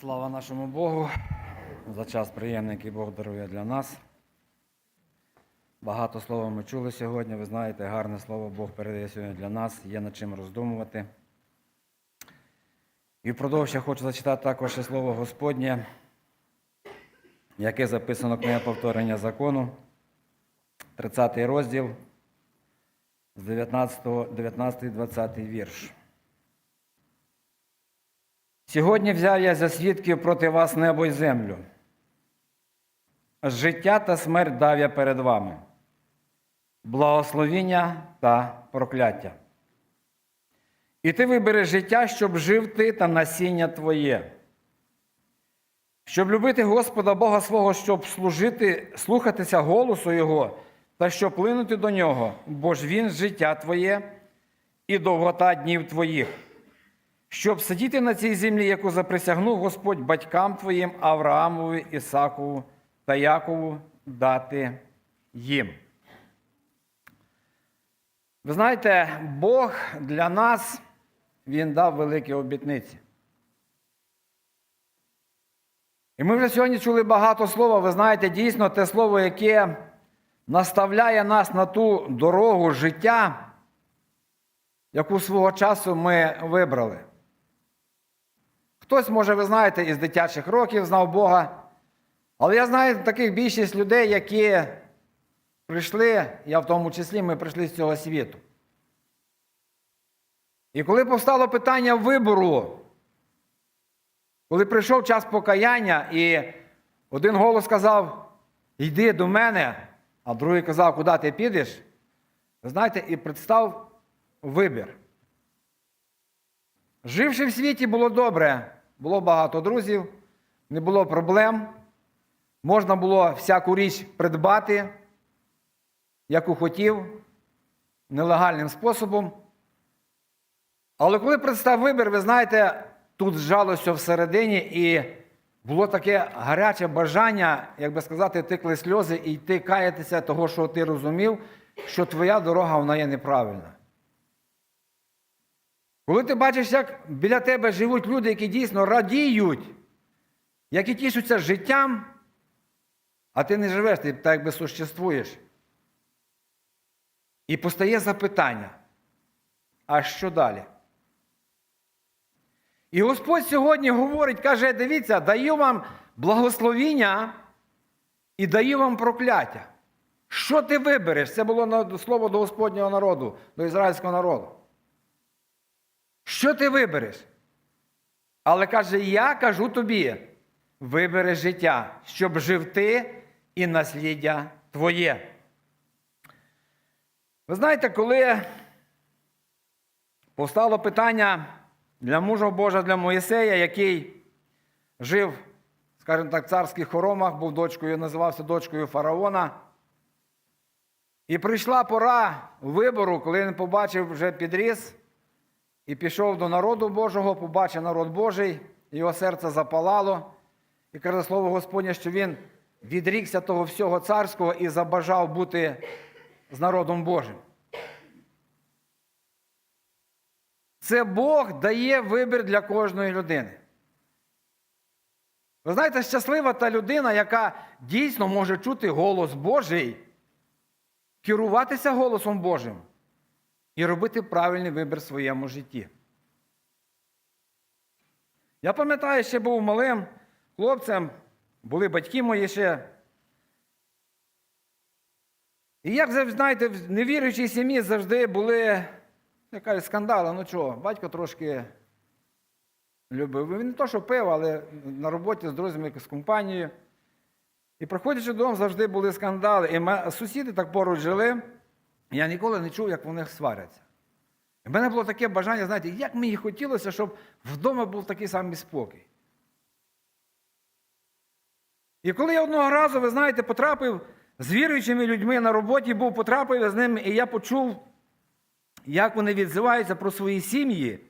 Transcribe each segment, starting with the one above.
Слава нашому Богу за час приємний, який Бог дарує для нас. Багато слова ми чули сьогодні. Ви знаєте, гарне слово Бог передає сьогодні для нас, є над чим роздумувати. І впродовж я хочу зачитати також ще слово Господнє, яке записано книга повторення закону, 30 розділ з 19, 19 20 вірш. Сьогодні взяв я за свідків проти вас небо й землю. Життя та смерть дав я перед вами, благословіння та прокляття. І ти вибереш життя, щоб жив ти та насіння твоє, щоб любити Господа Бога свого, щоб служити, слухатися голосу Його та щоб плинути до нього, бо ж Він життя твоє і довгота днів твоїх щоб сидіти на цій землі, яку заприсягнув Господь батькам твоїм Авраамові, Ісакову та Якову дати їм. Ви знаєте, Бог для нас Він дав великі обітниці. І ми вже сьогодні чули багато слова. Ви знаєте, дійсно те слово, яке наставляє нас на ту дорогу життя, яку свого часу ми вибрали. Хтось, може, ви знаєте, із дитячих років знав Бога. Але я знаю таких більшість людей, які прийшли, я в тому числі, ми прийшли з цього світу. І коли повстало питання вибору, коли прийшов час покаяння, і один голос сказав, йди до мене, а другий казав, куди ти підеш, знаєте, і представ вибір. Живши в світі, було добре, було багато друзів, не було проблем, можна було всяку річ придбати, яку хотів, нелегальним способом. Але коли представ вибір, ви знаєте, тут зжалося всередині, і було таке гаряче бажання, як би сказати, текли сльози і йти каятися того, що ти розумів, що твоя дорога вона є неправильна. Коли ти бачиш, як біля тебе живуть люди, які дійсно радіють, які тішуться життям, а ти не живеш, ти так якби существуєш. І постає запитання, а що далі? І Господь сьогодні говорить, каже, дивіться, даю вам благословіння і даю вам прокляття. Що ти вибереш? Це було слово до Господнього народу, до ізраїльського народу. Що ти вибереш? Але каже, я кажу тобі, вибери життя, щоб жив ти і насліддя твоє. Ви знаєте, коли повстало питання для мужа Божа, для Моїсея, який жив, скажімо так, в царських хоромах, був дочкою, називався дочкою фараона. І прийшла пора вибору, коли він побачив вже підріс. І пішов до народу Божого, побачив народ Божий, його серце запалало. І каже слово Господнє, що він відрікся того всього царського і забажав бути з народом Божим. Це Бог дає вибір для кожної людини. Ви знаєте, щаслива та людина, яка дійсно може чути голос Божий, керуватися голосом Божим і робити правильний вибір в своєму житті. Я пам'ятаю, ще був малим хлопцем, були батьки мої ще. І як знаєте, в невіруючій сім'ї завжди були якась скандали. Ну чого, батько трошки любив. Він не то, що пив, але на роботі з друзями з компанією. І приходячи додому, завжди були скандали. І сусіди так поруч жили. Я ніколи не чув, як вони сваряться. У мене було таке бажання, знаєте, як мені хотілося, щоб вдома був такий самий спокій. І коли я одного разу, ви знаєте, потрапив з віруючими людьми на роботі, був потрапив з ними, і я почув, як вони відзиваються про свої сім'ї,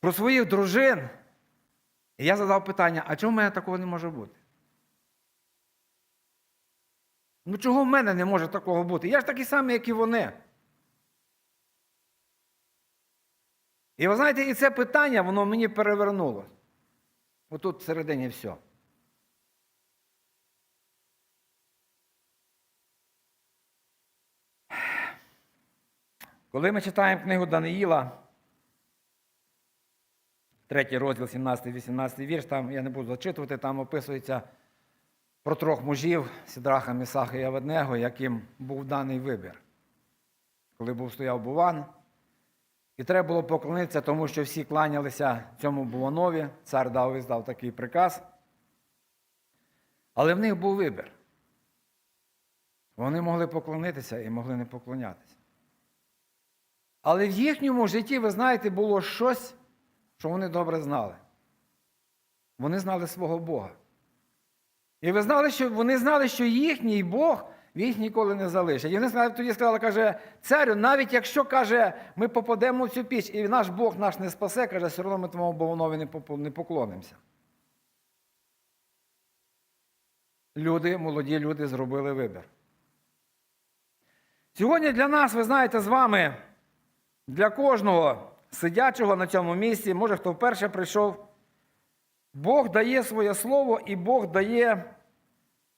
про своїх дружин. І я задав питання: а чому в мене такого не може бути? Ну, чого в мене не може такого бути? Я ж такий самий, як і вони. І ви знаєте, і це питання, воно мені перевернуло. Отут всередині все. Коли ми читаємо книгу Даниїла, третій розділ, 17-18 вірш, там я не буду зачитувати, там описується про трьох мужів Сідраха, Місаха і Аведнего, яким був даний вибір. Коли був стояв Буван, і треба було поклонитися, тому що всі кланялися цьому Буванові, цар дав такий приказ. Але в них був вибір. Вони могли поклонитися і могли не поклонятися. Але в їхньому житті, ви знаєте, було щось, що вони добре знали. Вони знали свого Бога. І ви знали, що вони знали, що їхній Бог їх ніколи не залишить. І вони тоді сказали, каже, царю, навіть якщо каже, ми попадемо в цю піч, і наш Бог нас не спасе, каже, все одно ми тому Богонові не поклонимося. Люди, молоді люди зробили вибір. Сьогодні для нас, ви знаєте, з вами, для кожного сидячого на цьому місці, може хто вперше прийшов, Бог дає своє слово і Бог дає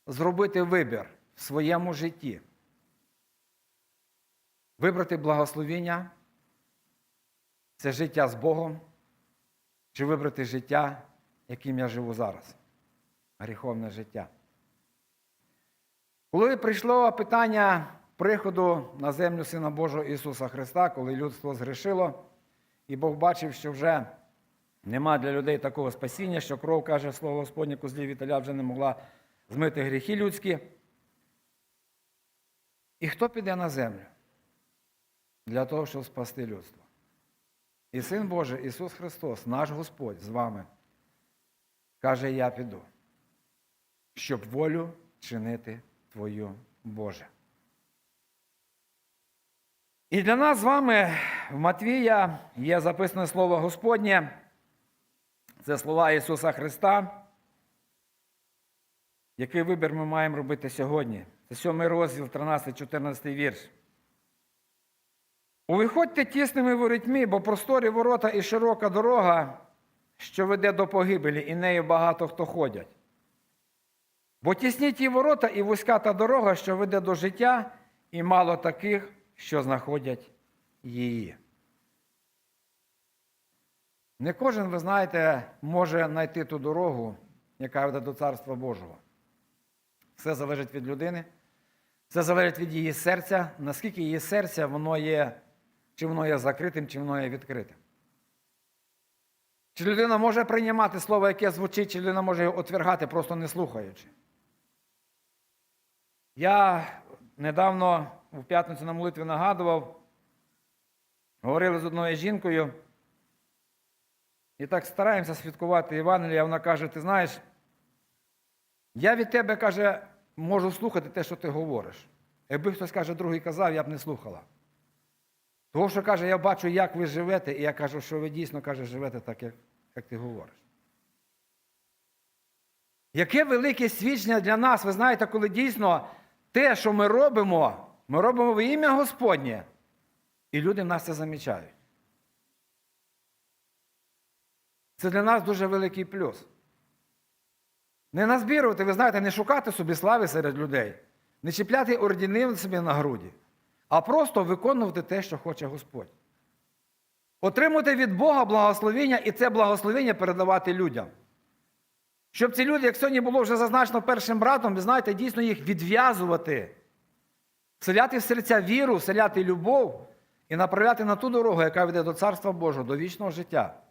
зробити вибір в своєму житті. Вибрати благословіння це життя з Богом, чи вибрати життя, яким я живу зараз. Гріховне життя. Коли прийшло питання приходу на землю Сина Божого Ісуса Христа, коли людство згрішило, і Бог бачив, що вже нема для людей такого спасіння, що кров, каже слово Господнє, козлів Віталя вже не могла змити гріхи людські. І хто піде на землю для того, щоб спасти людство? І Син Божий, Ісус Христос, наш Господь з вами, каже: Я піду, щоб волю чинити Твою Боже. І для нас з вами в Матвія є записане слово Господнє. Це слова Ісуса Христа. Який вибір ми маємо робити сьогодні? Це 7 розділ, 13-14 вірш. Увиходьте тісними ворітьми, бо просторі ворота і широка дорога, що веде до погибелі, і нею багато хто ходять. Бо тісні ті ворота і вузька та дорога, що веде до життя, і мало таких, що знаходять її. Не кожен, ви знаєте, може знайти ту дорогу, яка веде до Царства Божого. Все залежить від людини, все залежить від її серця, наскільки її серця воно є, чи воно є закритим, чи воно є відкритим. Чи людина може приймати слово, яке звучить, чи людина може його отвергати, просто не слухаючи. Я недавно у п'ятницю на молитві нагадував, говорили з одною жінкою, і так стараємося святкувати Євангелія, вона каже: ти знаєш, я від тебе, каже, можу слухати те, що ти говориш. Якби хтось каже, другий казав, я б не слухала. Тому що каже, я бачу, як ви живете, і я кажу, що ви дійсно каже, живете так, як, як ти говориш. Яке велике свідчення для нас, ви знаєте, коли дійсно те, що ми робимо, ми робимо в ім'я Господнє, і люди нас це замічають. Це для нас дуже великий плюс. Не назбірувати, ви знаєте, не шукати собі слави серед людей, не чіпляти ордіни собі на груді, а просто виконувати те, що хоче Господь. Отримати від Бога благословіння і це благословіння передавати людям. Щоб ці люди, як сьогодні було вже зазначено першим братом, ви знаєте, дійсно їх відв'язувати, вселяти в серця віру, вселяти любов і направляти на ту дорогу, яка веде до Царства Божого, до вічного життя,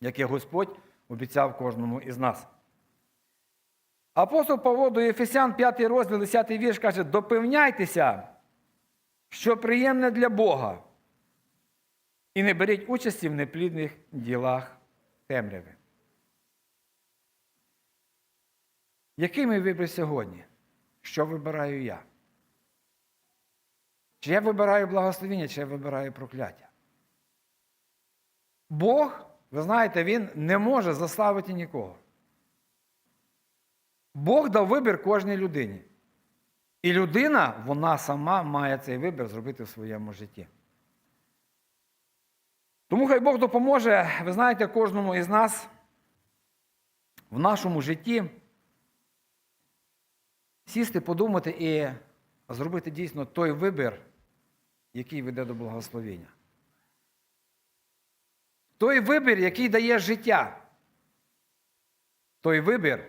яке Господь обіцяв кожному із нас. Апостол Павло до Єфесян, 5 розділ, 10 вірш каже: допевняйтеся, що приємне для Бога, і не беріть участі в неплідних ділах темряви. Який мій вибір сьогодні? Що вибираю я? Чи я вибираю благословіння, чи я вибираю прокляття? Бог, ви знаєте, Він не може заславити нікого. Бог дав вибір кожній людині. І людина, вона сама має цей вибір зробити в своєму житті. Тому хай Бог допоможе, ви знаєте, кожному із нас в нашому житті сісти, подумати і зробити дійсно той вибір, який веде до благословення. Той вибір, який дає життя. Той вибір,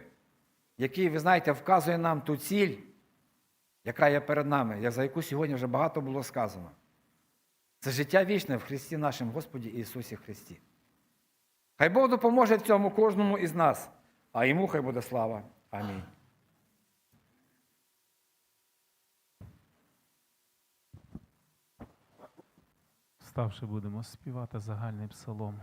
який, ви знаєте, вказує нам ту ціль, яка є перед нами, за яку сьогодні вже багато було сказано. Це життя вічне в Христі нашому Господі Ісусі Христі. Хай Бог допоможе в цьому кожному із нас, а йому хай буде слава. Амінь. Вставши будемо співати загальний псалом